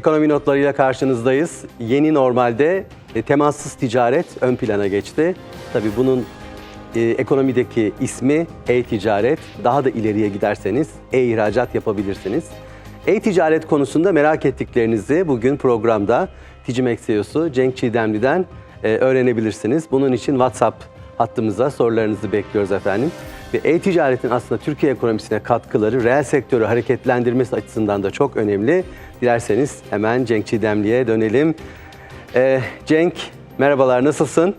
Ekonomi notlarıyla karşınızdayız. Yeni normalde e, temassız ticaret ön plana geçti. Tabii bunun e, ekonomideki ismi e-ticaret. Daha da ileriye giderseniz e-ihracat yapabilirsiniz. E-ticaret konusunda merak ettiklerinizi bugün programda Ticimek CEO'su Cenk Çiğdemli'den e, öğrenebilirsiniz. Bunun için WhatsApp hattımıza sorularınızı bekliyoruz efendim. Ve e-ticaretin aslında Türkiye ekonomisine katkıları, reel sektörü hareketlendirmesi açısından da çok önemli. Dilerseniz hemen Cenk Çiğdemli'ye dönelim. Ee, Cenk, merhabalar, nasılsın?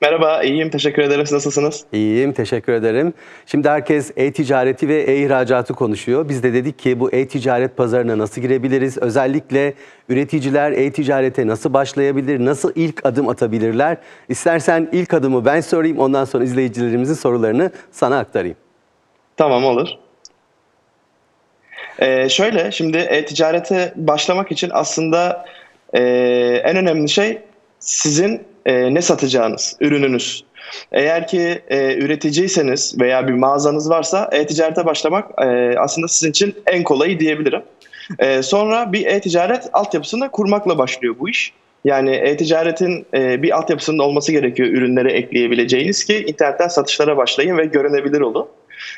Merhaba, iyiyim. Teşekkür ederim. Siz nasılsınız? İyiyim, teşekkür ederim. Şimdi herkes e-ticareti ve e-ihracatı konuşuyor. Biz de dedik ki bu e-ticaret pazarına nasıl girebiliriz? Özellikle üreticiler e-ticarete nasıl başlayabilir? Nasıl ilk adım atabilirler? İstersen ilk adımı ben sorayım, ondan sonra izleyicilerimizin sorularını sana aktarayım. Tamam, olur. Ee, şöyle, şimdi e-ticarete başlamak için aslında e, en önemli şey sizin e, ne satacağınız, ürününüz. Eğer ki e, üreticiyseniz veya bir mağazanız varsa e-ticarete başlamak e, aslında sizin için en kolayı diyebilirim. E, sonra bir e-ticaret altyapısını kurmakla başlıyor bu iş. Yani e-ticaretin e, bir altyapısının olması gerekiyor ürünleri ekleyebileceğiniz ki internetten satışlara başlayın ve görünebilir olun.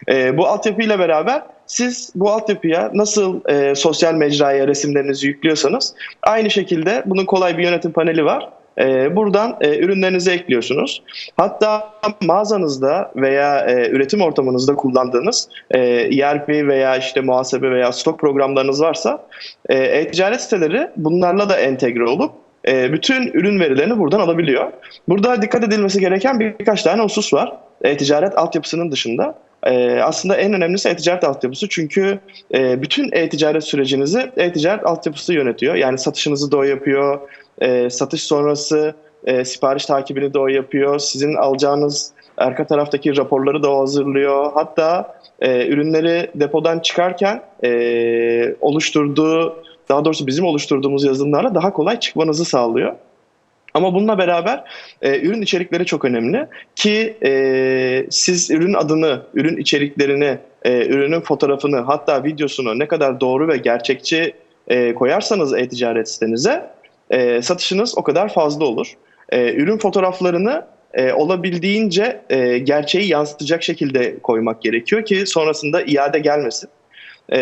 E, bu altyapıyla beraber siz bu altyapıya nasıl e, sosyal mecraya resimlerinizi yüklüyorsanız aynı şekilde bunun kolay bir yönetim paneli var. E, buradan e, ürünlerinizi ekliyorsunuz. Hatta mağazanızda veya e, üretim ortamınızda kullandığınız e, ERP veya işte muhasebe veya stok programlarınız varsa e, e-ticaret siteleri bunlarla da entegre olup e, bütün ürün verilerini buradan alabiliyor. Burada dikkat edilmesi gereken birkaç tane husus var. E-ticaret altyapısının dışında. E, aslında en önemlisi e-ticaret altyapısı çünkü e, bütün e-ticaret sürecinizi e-ticaret altyapısı yönetiyor. Yani satışınızı da o yapıyor, e, satış sonrası e, sipariş takibini de o yapıyor. Sizin alacağınız arka taraftaki raporları da o hazırlıyor. Hatta e, ürünleri depodan çıkarken e, oluşturduğu, daha doğrusu bizim oluşturduğumuz yazılımlarla daha kolay çıkmanızı sağlıyor. Ama bununla beraber e, ürün içerikleri çok önemli ki e, siz ürün adını, ürün içeriklerini, e, ürünün fotoğrafını hatta videosunu ne kadar doğru ve gerçekçi e, koyarsanız e-ticaret sitenize e, satışınız o kadar fazla olur. E, ürün fotoğraflarını e, olabildiğince e, gerçeği yansıtacak şekilde koymak gerekiyor ki sonrasında iade gelmesin. E,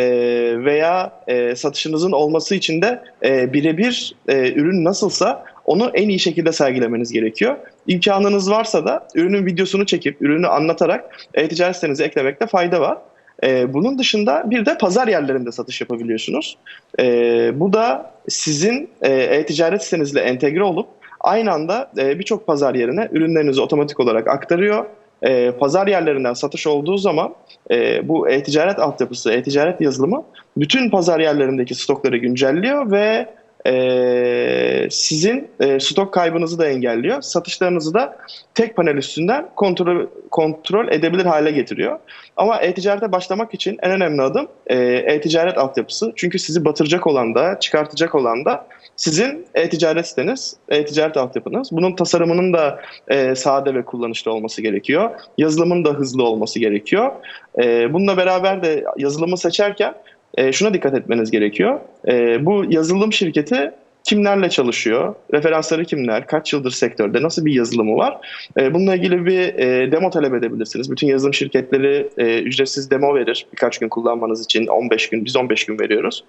veya e, satışınızın olması için de e, birebir ürün nasılsa onu en iyi şekilde sergilemeniz gerekiyor. İmkanınız varsa da ürünün videosunu çekip, ürünü anlatarak e-ticaret sitenize eklemekte fayda var. Ee, bunun dışında bir de pazar yerlerinde satış yapabiliyorsunuz. Ee, bu da sizin e, e-ticaret sitenizle entegre olup aynı anda e, birçok pazar yerine ürünlerinizi otomatik olarak aktarıyor. E, pazar yerlerinden satış olduğu zaman e, bu e-ticaret altyapısı, e-ticaret yazılımı bütün pazar yerlerindeki stokları güncelliyor ve e, sizin e, stok kaybınızı da engelliyor. Satışlarınızı da tek panel üstünden kontrol, kontrol edebilir hale getiriyor. Ama e-ticarete başlamak için en önemli adım e, e-ticaret altyapısı. Çünkü sizi batıracak olan da, çıkartacak olan da sizin e-ticaret siteniz, e-ticaret altyapınız. Bunun tasarımının da e, sade ve kullanışlı olması gerekiyor. Yazılımın da hızlı olması gerekiyor. E, bununla beraber de yazılımı seçerken e, şuna dikkat etmeniz gerekiyor. E, bu yazılım şirketi kimlerle çalışıyor, referansları kimler, kaç yıldır sektörde, nasıl bir yazılımı var. E, bununla ilgili bir e, demo talep edebilirsiniz. Bütün yazılım şirketleri e, ücretsiz demo verir birkaç gün kullanmanız için 15 gün, biz 15 gün veriyoruz.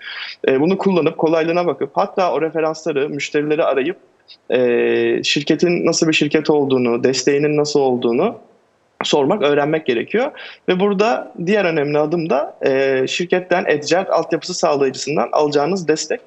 E, bunu kullanıp kolaylığına bakıp hatta o referansları, müşterileri arayıp e, şirketin nasıl bir şirket olduğunu, desteğinin nasıl olduğunu sormak, öğrenmek gerekiyor. Ve burada diğer önemli adım da e, şirketten e-ticaret altyapısı sağlayıcısından alacağınız destek.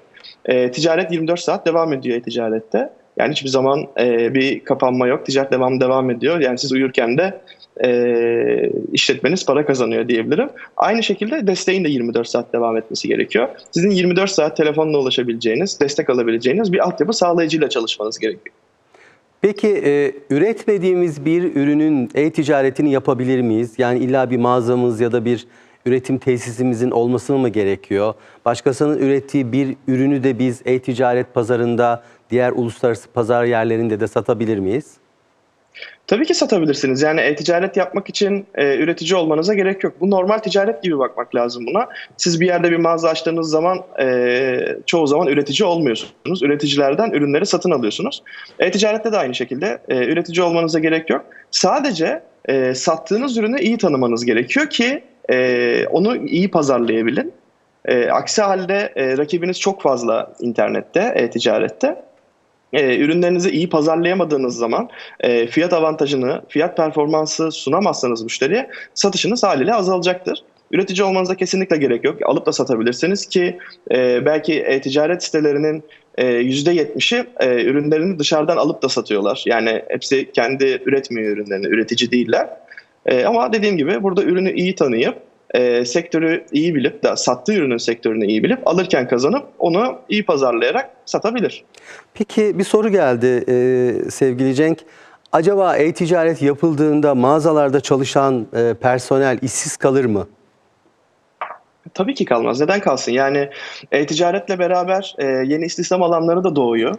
E, ticaret 24 saat devam ediyor e-ticarette. Yani hiçbir zaman e, bir kapanma yok. Ticaret devam devam ediyor. Yani siz uyurken de e, işletmeniz para kazanıyor diyebilirim. Aynı şekilde desteğin de 24 saat devam etmesi gerekiyor. Sizin 24 saat telefonla ulaşabileceğiniz, destek alabileceğiniz bir altyapı sağlayıcıyla çalışmanız gerekiyor. Peki e, üretmediğimiz bir ürünün e-ticaretini yapabilir miyiz? Yani illa bir mağazamız ya da bir üretim tesisimizin olmasını mı gerekiyor? Başkasının ürettiği bir ürünü de biz e-ticaret pazarında, diğer uluslararası pazar yerlerinde de satabilir miyiz? Tabii ki satabilirsiniz. Yani e-ticaret yapmak için e, üretici olmanıza gerek yok. Bu normal ticaret gibi bakmak lazım buna. Siz bir yerde bir mağaza açtığınız zaman e, çoğu zaman üretici olmuyorsunuz. Üreticilerden ürünleri satın alıyorsunuz. E-ticarette de aynı şekilde e, üretici olmanıza gerek yok. Sadece e, sattığınız ürünü iyi tanımanız gerekiyor ki e, onu iyi pazarlayabilin. E, aksi halde e, rakibiniz çok fazla internette, e-ticarette. E, ürünlerinizi iyi pazarlayamadığınız zaman e, fiyat avantajını, fiyat performansı sunamazsanız müşteriye satışınız haliyle azalacaktır. Üretici olmanıza kesinlikle gerek yok. Alıp da satabilirsiniz ki e, belki e-ticaret sitelerinin e, %70'i e, ürünlerini dışarıdan alıp da satıyorlar. Yani hepsi kendi üretmiyor ürünlerini, üretici değiller. Ama dediğim gibi burada ürünü iyi tanıyıp e, sektörü iyi bilip de sattığı ürünün sektörünü iyi bilip alırken kazanıp onu iyi pazarlayarak satabilir. Peki bir soru geldi e, sevgili Cenk. Acaba e-ticaret yapıldığında mağazalarda çalışan e, personel işsiz kalır mı? Tabii ki kalmaz. Neden kalsın? Yani e-ticaretle beraber e, yeni istihdam alanları da doğuyor.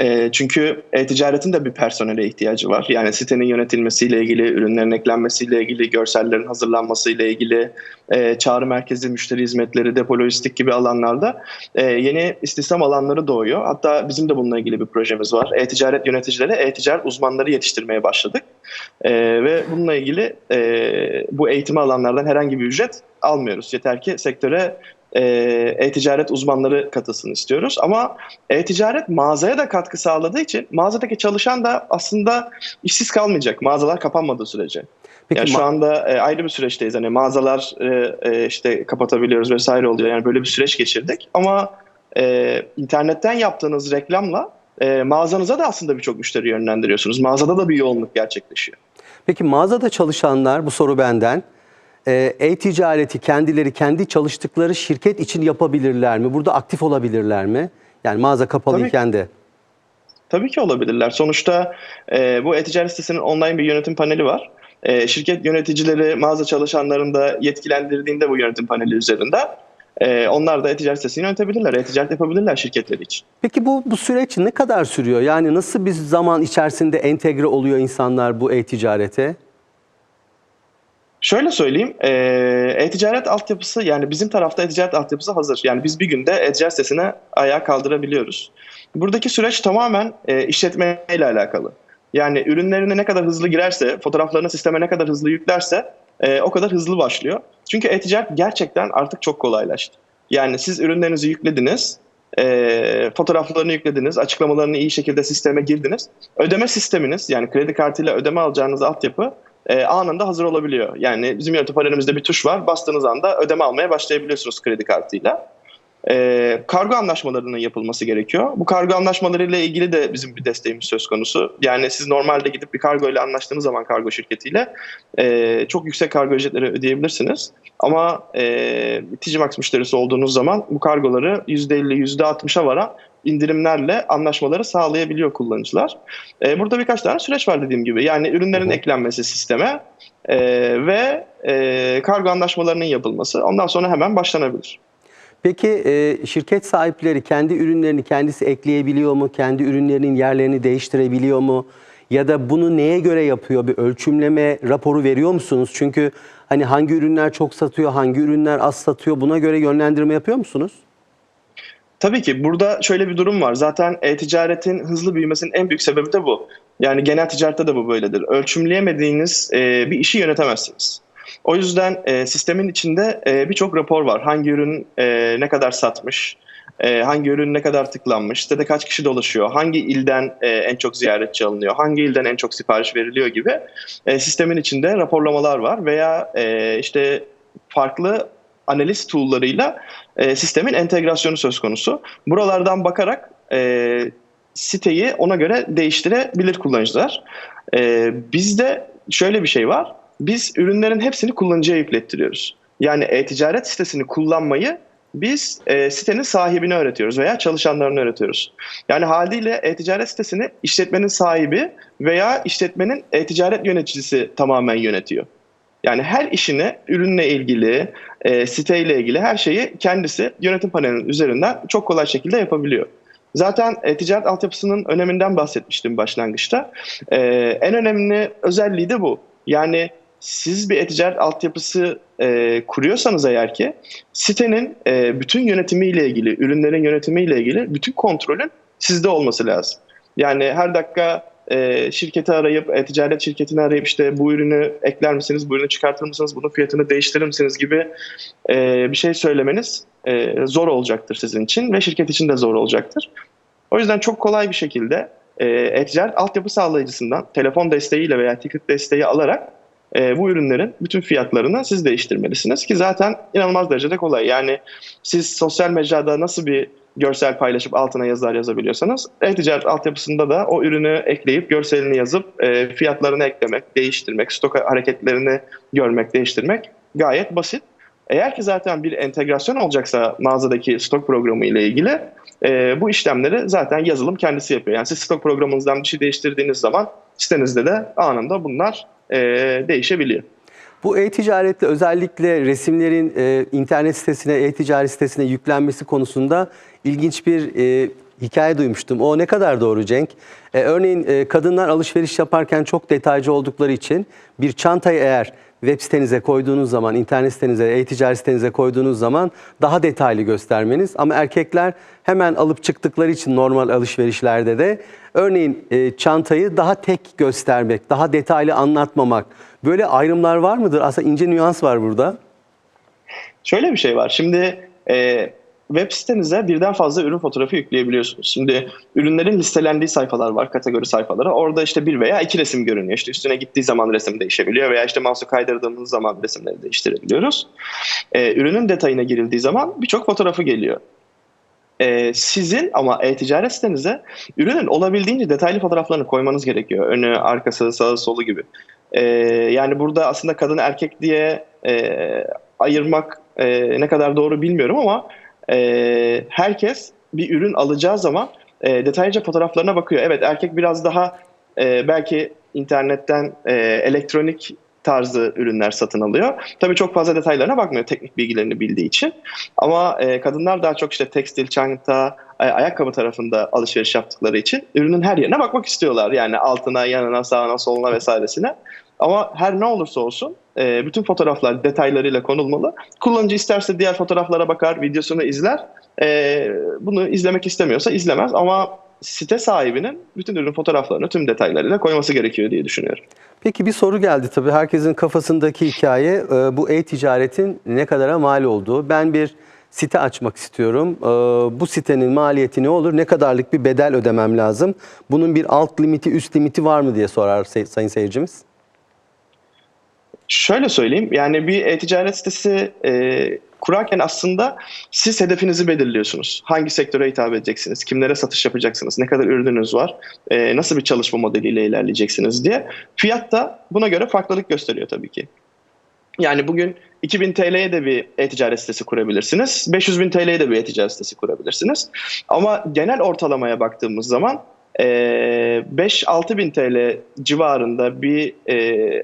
E, çünkü e-ticaretin de bir personele ihtiyacı var. Yani sitenin yönetilmesiyle ilgili, ürünlerin eklenmesiyle ilgili, görsellerin hazırlanmasıyla ilgili, e, çağrı merkezi, müşteri hizmetleri, depo lojistik gibi alanlarda e, yeni istihdam alanları doğuyor. Hatta bizim de bununla ilgili bir projemiz var. E-ticaret yöneticileri, e-ticaret uzmanları yetiştirmeye başladık. E, ve bununla ilgili e, bu eğitimi alanlardan herhangi bir ücret almıyoruz. Yeter ki sektöre e-ticaret uzmanları katılsın istiyoruz. Ama e-ticaret mağazaya da katkı sağladığı için mağazadaki çalışan da aslında işsiz kalmayacak mağazalar kapanmadığı sürece. Peki yani şu anda e, ayrı bir süreçteyiz. Hani mağazalar e, e, işte kapatabiliyoruz vesaire oluyor. Yani böyle bir süreç geçirdik. Ama e, internetten yaptığınız reklamla e, mağazanıza da aslında birçok müşteri yönlendiriyorsunuz. Mağazada da bir yoğunluk gerçekleşiyor. Peki mağazada çalışanlar bu soru benden. E, E-ticareti kendileri kendi çalıştıkları şirket için yapabilirler mi? Burada aktif olabilirler mi? Yani mağaza kapalıyken de. Tabii ki olabilirler. Sonuçta e, bu e-ticaret sitesinin online bir yönetim paneli var. E, şirket yöneticileri mağaza çalışanlarını da yetkilendirdiğinde bu yönetim paneli üzerinde e, onlar da e-ticaret sitesini yönetebilirler. E-ticaret yapabilirler şirketleri için. Peki bu bu süreç ne kadar sürüyor? Yani nasıl bir zaman içerisinde entegre oluyor insanlar bu e-ticarete? Şöyle söyleyeyim, e, e-ticaret altyapısı yani bizim tarafta e-ticaret altyapısı hazır. Yani biz bir günde e-ticaret sitesine ayağa kaldırabiliyoruz. Buradaki süreç tamamen e, işletmeyle alakalı. Yani ürünlerini ne kadar hızlı girerse, fotoğraflarını sisteme ne kadar hızlı yüklerse e, o kadar hızlı başlıyor. Çünkü e-ticaret gerçekten artık çok kolaylaştı. Yani siz ürünlerinizi yüklediniz, e, fotoğraflarını yüklediniz, açıklamalarını iyi şekilde sisteme girdiniz. Ödeme sisteminiz yani kredi kartıyla ödeme alacağınız altyapı e, anında hazır olabiliyor. Yani bizim yönetim panelimizde bir tuş var. Bastığınız anda ödeme almaya başlayabiliyorsunuz kredi kartıyla. E, kargo anlaşmalarının yapılması gerekiyor. Bu kargo anlaşmalarıyla ilgili de bizim bir desteğimiz söz konusu. Yani siz normalde gidip bir kargo ile anlaştığınız zaman kargo şirketiyle e, çok yüksek kargo ücretleri ödeyebilirsiniz. Ama e, Ticimax müşterisi olduğunuz zaman bu kargoları %50, %60'a varan indirimlerle anlaşmaları sağlayabiliyor kullanıcılar. E, burada birkaç tane süreç var dediğim gibi. Yani ürünlerin Hı eklenmesi sisteme e, ve e, kargo anlaşmalarının yapılması. Ondan sonra hemen başlanabilir. Peki e, şirket sahipleri kendi ürünlerini kendisi ekleyebiliyor mu? Kendi ürünlerinin yerlerini değiştirebiliyor mu? Ya da bunu neye göre yapıyor? Bir ölçümleme raporu veriyor musunuz? Çünkü hani hangi ürünler çok satıyor, hangi ürünler az satıyor buna göre yönlendirme yapıyor musunuz? Tabii ki burada şöyle bir durum var. Zaten e-ticaretin hızlı büyümesinin en büyük sebebi de bu. Yani genel ticarette de bu böyledir. Ölçümleyemediğiniz e, bir işi yönetemezsiniz. O yüzden e, sistemin içinde e, birçok rapor var. Hangi ürün e, ne kadar satmış, e, hangi ürün ne kadar tıklanmış, sitede kaç kişi dolaşıyor, hangi ilden e, en çok ziyaretçi alınıyor, hangi ilden en çok sipariş veriliyor gibi e, sistemin içinde raporlamalar var veya e, işte farklı analiz tool'larıyla e, sistemin entegrasyonu söz konusu. Buralardan bakarak e, siteyi ona göre değiştirebilir kullanıcılar. E, bizde şöyle bir şey var. Biz ürünlerin hepsini kullanıcıya yüklettiriyoruz. Yani e-ticaret sitesini kullanmayı biz e, sitenin sahibine öğretiyoruz veya çalışanlarına öğretiyoruz. Yani haliyle e-ticaret sitesini işletmenin sahibi veya işletmenin e-ticaret yöneticisi tamamen yönetiyor. Yani her işini ürünle ilgili, e, siteyle ilgili her şeyi kendisi yönetim panelinin üzerinden çok kolay şekilde yapabiliyor. Zaten e-ticaret altyapısının öneminden bahsetmiştim başlangıçta. E, en önemli özelliği de bu. Yani siz bir e-ticaret altyapısı e, kuruyorsanız eğer ki sitenin e, bütün yönetimiyle ilgili, ürünlerin yönetimiyle ilgili bütün kontrolün sizde olması lazım. Yani her dakika e, şirketi arayıp, e-ticaret şirketini arayıp işte bu ürünü ekler misiniz, bu ürünü çıkartır mısınız, bunun fiyatını değiştirir misiniz gibi e, bir şey söylemeniz e, zor olacaktır sizin için ve şirket için de zor olacaktır. O yüzden çok kolay bir şekilde e, e-ticaret altyapı sağlayıcısından telefon desteğiyle veya ticket desteği alarak e, bu ürünlerin bütün fiyatlarını siz değiştirmelisiniz ki zaten inanılmaz derecede kolay. Yani siz sosyal mecrada nasıl bir görsel paylaşıp altına yazılar yazabiliyorsanız e-ticaret altyapısında da o ürünü ekleyip görselini yazıp e, fiyatlarını eklemek, değiştirmek, stok hareketlerini görmek, değiştirmek gayet basit. Eğer ki zaten bir entegrasyon olacaksa mağazadaki stok programı ile ilgili e, bu işlemleri zaten yazılım kendisi yapıyor. Yani siz stok programınızdan bir şey değiştirdiğiniz zaman sitenizde de anında bunlar e, değişebiliyor. Bu e-ticarette özellikle resimlerin e, internet sitesine, e-ticaret sitesine yüklenmesi konusunda ilginç bir e, hikaye duymuştum. O ne kadar doğru Cenk? E, örneğin e, kadınlar alışveriş yaparken çok detaycı oldukları için bir çantayı eğer web sitenize koyduğunuz zaman, internet sitenize, e-ticaret sitenize koyduğunuz zaman daha detaylı göstermeniz. Ama erkekler hemen alıp çıktıkları için normal alışverişlerde de örneğin e, çantayı daha tek göstermek, daha detaylı anlatmamak. Böyle ayrımlar var mıdır? Aslında ince nüans var burada. Şöyle bir şey var. Şimdi e, web sitenize birden fazla ürün fotoğrafı yükleyebiliyorsunuz. Şimdi ürünlerin listelendiği sayfalar var, kategori sayfaları. Orada işte bir veya iki resim görünüyor. İşte üstüne gittiği zaman resim değişebiliyor veya işte mouse'u kaydırdığımız zaman resimleri değiştirebiliyoruz. E, ürünün detayına girildiği zaman birçok fotoğrafı geliyor. E, sizin ama e-ticaret sitenize ürünün olabildiğince detaylı fotoğraflarını koymanız gerekiyor. Önü, arkası, sağı, solu gibi. E, yani burada aslında kadın erkek diye e, ayırmak e, ne kadar doğru bilmiyorum ama e, herkes bir ürün alacağı zaman e, detaylıca fotoğraflarına bakıyor. Evet erkek biraz daha e, belki internetten e, elektronik tarzı ürünler satın alıyor. Tabii çok fazla detaylarına bakmıyor teknik bilgilerini bildiği için. Ama e, kadınlar daha çok işte tekstil, çanta, ay- ayakkabı tarafında alışveriş yaptıkları için ürünün her yerine bakmak istiyorlar. Yani altına, yanına, sağına, soluna vesairesine. Ama her ne olursa olsun e, bütün fotoğraflar detaylarıyla konulmalı. Kullanıcı isterse diğer fotoğraflara bakar, videosunu izler. E, bunu izlemek istemiyorsa izlemez ama site sahibinin bütün ürün fotoğraflarını tüm detaylarıyla koyması gerekiyor diye düşünüyorum. Peki bir soru geldi tabii. Herkesin kafasındaki hikaye e, bu e-ticaretin ne kadara mal olduğu. Ben bir site açmak istiyorum. E, Bu sitenin maliyeti ne olur? Ne kadarlık bir bedel ödemem lazım? Bunun bir alt limiti, üst limiti var mı diye sorar say- sayın seyircimiz. Şöyle söyleyeyim yani bir e-ticaret sitesi e, kurarken aslında siz hedefinizi belirliyorsunuz. Hangi sektöre hitap edeceksiniz, kimlere satış yapacaksınız, ne kadar ürününüz var, e, nasıl bir çalışma modeliyle ilerleyeceksiniz diye. Fiyat da buna göre farklılık gösteriyor tabii ki. Yani bugün 2000 TL'ye de bir e-ticaret sitesi kurabilirsiniz. 500 bin TL'ye de bir e-ticaret sitesi kurabilirsiniz. Ama genel ortalamaya baktığımız zaman 5-6 bin TL civarında bir e,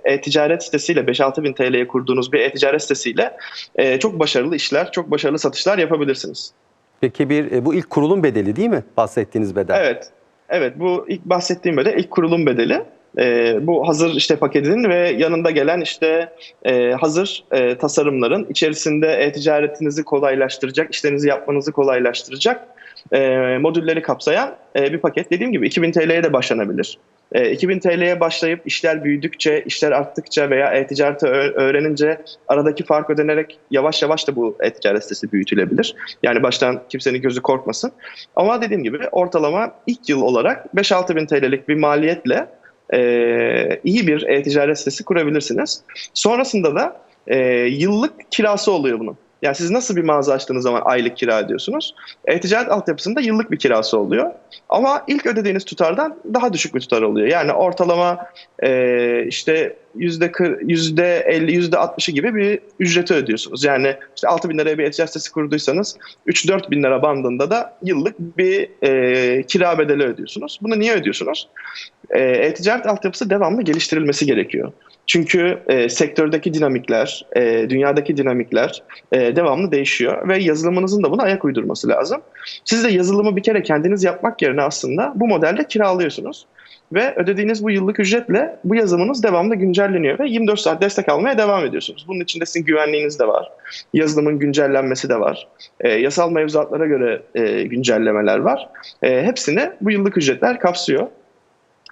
e-ticaret sitesiyle 5-6 bin TL'ye kurduğunuz bir e-ticaret sitesiyle e, çok başarılı işler, çok başarılı satışlar yapabilirsiniz. Peki bir e, bu ilk kurulum bedeli değil mi? Bahsettiğiniz bedel. Evet. Evet bu ilk bahsettiğim bedel ilk kurulum bedeli. Ee, bu hazır işte paketin ve yanında gelen işte e, hazır e, tasarımların içerisinde e-ticaretinizi kolaylaştıracak, işlerinizi yapmanızı kolaylaştıracak e, modülleri kapsayan e, bir paket. Dediğim gibi 2000 TL'ye de başlanabilir. E, 2000 TL'ye başlayıp işler büyüdükçe, işler arttıkça veya e-ticareti öğrenince aradaki fark ödenerek yavaş yavaş da bu e-ticaret sitesi büyütülebilir. Yani baştan kimsenin gözü korkmasın. Ama dediğim gibi ortalama ilk yıl olarak 5-6 bin TL'lik bir maliyetle e, iyi bir e-ticaret sitesi kurabilirsiniz. Sonrasında da e, yıllık kirası oluyor bunun. Yani siz nasıl bir mağaza açtığınız zaman aylık kira ödüyorsunuz. E-ticaret altyapısında yıllık bir kirası oluyor. Ama ilk ödediğiniz tutardan daha düşük bir tutar oluyor. Yani ortalama e, işte yüzde kır- yüzde 50, yüzde 60'ı gibi bir ücreti ödüyorsunuz. Yani işte 6 bin liraya bir e-ticaret sitesi kurduysanız 3-4 bin lira bandında da yıllık bir e, kira bedeli ödüyorsunuz. Bunu niye ödüyorsunuz? E, E-ticaret altyapısı devamlı geliştirilmesi gerekiyor. Çünkü e, sektördeki dinamikler, e, dünyadaki dinamikler e, devamlı değişiyor ve yazılımınızın da buna ayak uydurması lazım. Siz de yazılımı bir kere kendiniz yapmak yerine aslında bu modelde kiralıyorsunuz. Ve ödediğiniz bu yıllık ücretle bu yazılımınız devamlı güncelleniyor ve 24 saat destek almaya devam ediyorsunuz. Bunun içinde sizin güvenliğiniz de var. Yazılımın güncellenmesi de var. E, yasal mevzuatlara göre e, güncellemeler var. E, hepsini bu yıllık ücretler kapsıyor.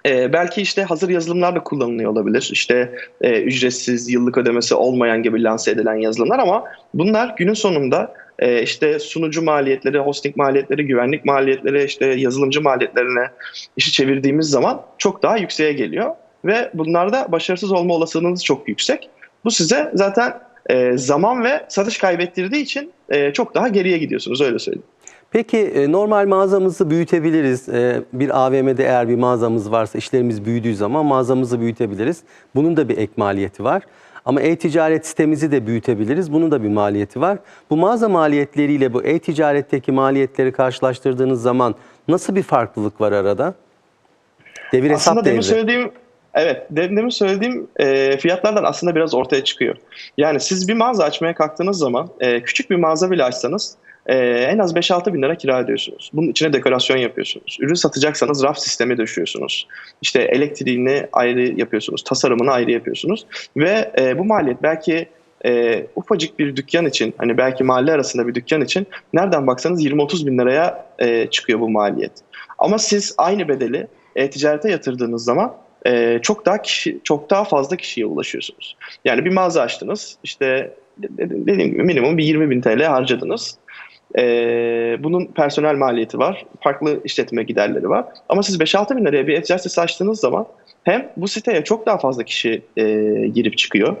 E, belki işte hazır yazılımlar da kullanılıyor olabilir. İşte e, ücretsiz yıllık ödemesi olmayan gibi lanse edilen yazılımlar ama bunlar günün sonunda e, işte sunucu maliyetleri, hosting maliyetleri, güvenlik maliyetleri, işte yazılımcı maliyetlerine işi çevirdiğimiz zaman çok daha yükseğe geliyor. Ve bunlarda başarısız olma olasılığınız çok yüksek. Bu size zaten e, zaman ve satış kaybettirdiği için e, çok daha geriye gidiyorsunuz öyle söyleyeyim. Peki e, normal mağazamızı büyütebiliriz. E, Bir AVM'de eğer bir mağazamız varsa işlerimiz büyüdüğü zaman mağazamızı büyütebiliriz. Bunun da bir ek maliyeti var. Ama e-ticaret sitemizi de büyütebiliriz. Bunun da bir maliyeti var. Bu mağaza maliyetleriyle bu e-ticaretteki maliyetleri karşılaştırdığınız zaman nasıl bir farklılık var arada? Devir hesap aslında demin devri. söylediğim evet de- demin söylediğim e, fiyatlardan aslında biraz ortaya çıkıyor. Yani siz bir mağaza açmaya kalktığınız zaman e, küçük bir mağaza bile açsanız e, en az 5-6 bin lira kira ödüyorsunuz. Bunun içine dekorasyon yapıyorsunuz. Ürün satacaksanız raf sistemi döşüyorsunuz. İşte elektriğini ayrı yapıyorsunuz. Tasarımını ayrı yapıyorsunuz. Ve e, bu maliyet belki e, ufacık bir dükkan için hani belki mahalle arasında bir dükkan için nereden baksanız 20-30 bin liraya e, çıkıyor bu maliyet. Ama siz aynı bedeli e-ticarete yatırdığınız zaman e, çok daha kişi çok daha fazla kişiye ulaşıyorsunuz. Yani bir mağaza açtınız. işte de- dediğim gibi minimum bir 20 bin TL harcadınız. E, bunun personel maliyeti var. Farklı işletme giderleri var. Ama siz 5-6 bin liraya bir sitesi açtığınız zaman hem bu siteye çok daha fazla kişi e, girip çıkıyor.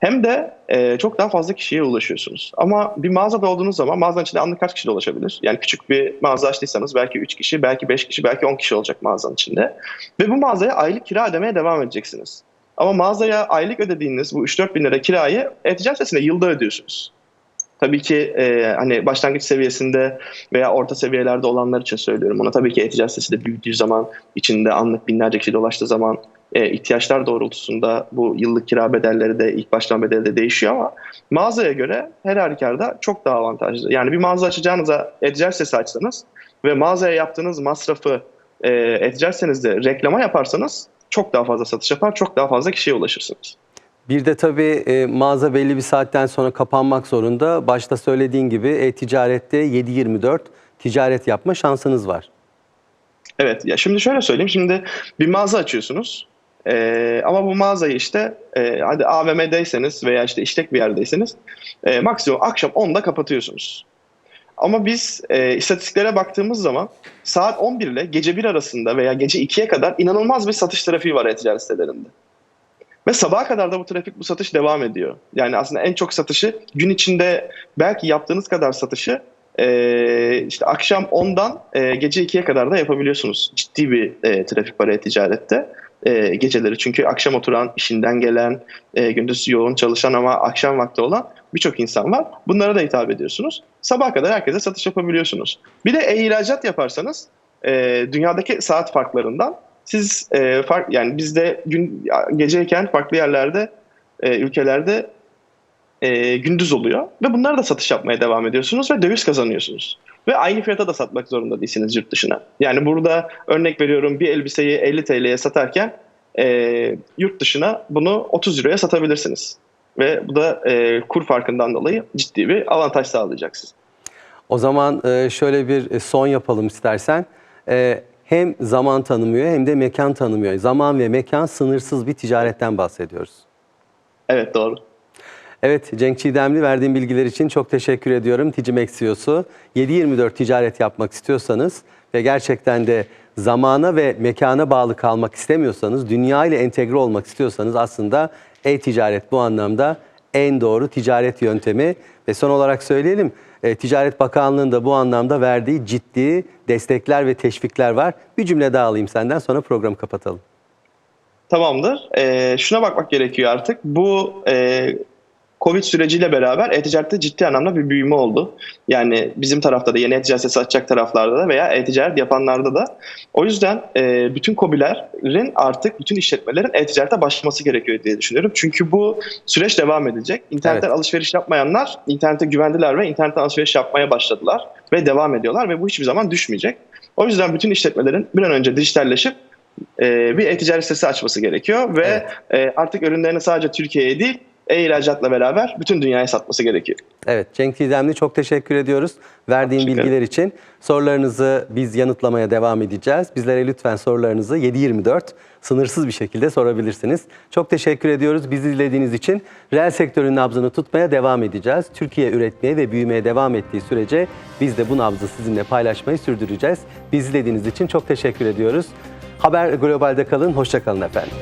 Hem de e, çok daha fazla kişiye ulaşıyorsunuz. Ama bir mağazada olduğunuz zaman mağazanın içinde anlık kaç kişi de ulaşabilir? Yani küçük bir mağaza açtıysanız belki 3 kişi, belki 5 kişi, belki 10 kişi olacak mağazanın içinde. Ve bu mağazaya aylık kira ödemeye devam edeceksiniz. Ama mağazaya aylık ödediğiniz bu 3-4 bin lira kirayı e-ticaret sitesinde yılda ödüyorsunuz. Tabii ki e, hani başlangıç seviyesinde veya orta seviyelerde olanlar için söylüyorum. Ona tabii ki e-ticaret sitesi de büyüdüğü zaman, içinde anlık binlerce kişi dolaştığı zaman e, ihtiyaçlar doğrultusunda bu yıllık kira bedelleri de ilk baştan bedeli de değişiyor ama mağazaya göre her halükarda çok daha avantajlı. Yani bir mağaza açacağınıza e-ticaret sitesi açsanız ve mağazaya yaptığınız masrafı e, e-ticaret sitenizde reklama yaparsanız çok daha fazla satış yapar, çok daha fazla kişiye ulaşırsınız. Bir de tabii e, mağaza belli bir saatten sonra kapanmak zorunda. Başta söylediğin gibi e-ticarette 7-24 ticaret yapma şansınız var. Evet, ya şimdi şöyle söyleyeyim. Şimdi bir mağaza açıyorsunuz. Ee, ama bu mağazayı işte e, hadi AVM'deyseniz veya işte işlek bir yerdeyseniz e, maksimum akşam 10'da kapatıyorsunuz. Ama biz e, istatistiklere baktığımız zaman saat 11 ile gece 1 arasında veya gece 2'ye kadar inanılmaz bir satış trafiği var e-ticaret sitelerinde. Ve sabaha kadar da bu trafik, bu satış devam ediyor. Yani aslında en çok satışı gün içinde belki yaptığınız kadar satışı e, işte akşam 10'dan e, gece 2'ye kadar da yapabiliyorsunuz. Ciddi bir e, trafik var e-ticarette e, geceleri. Çünkü akşam oturan, işinden gelen, e, gündüz yoğun çalışan ama akşam vakti olan birçok insan var. Bunlara da hitap ediyorsunuz. Sabaha kadar herkese satış yapabiliyorsunuz. Bir de e-ihracat yaparsanız e, dünyadaki saat farklarından siz e, fark yani bizde gün geceyken farklı yerlerde e, ülkelerde e, gündüz oluyor ve bunlara da satış yapmaya devam ediyorsunuz ve döviz kazanıyorsunuz. Ve aynı fiyata da satmak zorunda değilsiniz yurt dışına. Yani burada örnek veriyorum bir elbiseyi 50 TL'ye satarken e, yurt dışına bunu 30 Euro'ya satabilirsiniz. Ve bu da e, kur farkından dolayı ciddi bir avantaj sağlayacak size. O zaman e, şöyle bir e, son yapalım istersen. Hem zaman tanımıyor hem de mekan tanımıyor. Zaman ve mekan sınırsız bir ticaretten bahsediyoruz. Evet doğru. Evet Cenk Çiğdemli verdiğin bilgiler için çok teşekkür ediyorum. Ticimex CEO'su 7-24 ticaret yapmak istiyorsanız ve gerçekten de zamana ve mekana bağlı kalmak istemiyorsanız, dünya ile entegre olmak istiyorsanız aslında e-ticaret bu anlamda en doğru ticaret yöntemi. Ve son olarak söyleyelim, e, Ticaret Bakanlığı'nın da bu anlamda verdiği ciddi destekler ve teşvikler var. Bir cümle daha alayım senden sonra programı kapatalım. Tamamdır. Ee, şuna bakmak gerekiyor artık. Bu e, Covid süreciyle beraber e-ticarette ciddi anlamda bir büyüme oldu. Yani bizim tarafta da yeni e-ticaret sitesi açacak taraflarda da veya e-ticaret yapanlarda da. O yüzden e, bütün KOBİ'lerin artık bütün işletmelerin e-ticarete başlaması gerekiyor diye düşünüyorum. Çünkü bu süreç devam edecek. İnternetten Evet. alışveriş yapmayanlar internete güvendiler ve internetten alışveriş yapmaya başladılar ve devam ediyorlar ve bu hiçbir zaman düşmeyecek. O yüzden bütün işletmelerin bir an önce dijitalleşip e, bir e-ticaret sitesi açması gerekiyor ve e, artık ürünlerini sadece Türkiye'ye değil e-ihracatla beraber bütün dünyaya satması gerekiyor. Evet Cenk Didemli çok teşekkür ediyoruz verdiğin Teşekkür bilgiler için. Sorularınızı biz yanıtlamaya devam edeceğiz. Bizlere lütfen sorularınızı 7-24 sınırsız bir şekilde sorabilirsiniz. Çok teşekkür ediyoruz bizi izlediğiniz için. Reel sektörün nabzını tutmaya devam edeceğiz. Türkiye üretmeye ve büyümeye devam ettiği sürece biz de bu nabzı sizinle paylaşmayı sürdüreceğiz. Bizi izlediğiniz için çok teşekkür ediyoruz. Haber Global'de kalın, hoşça kalın efendim.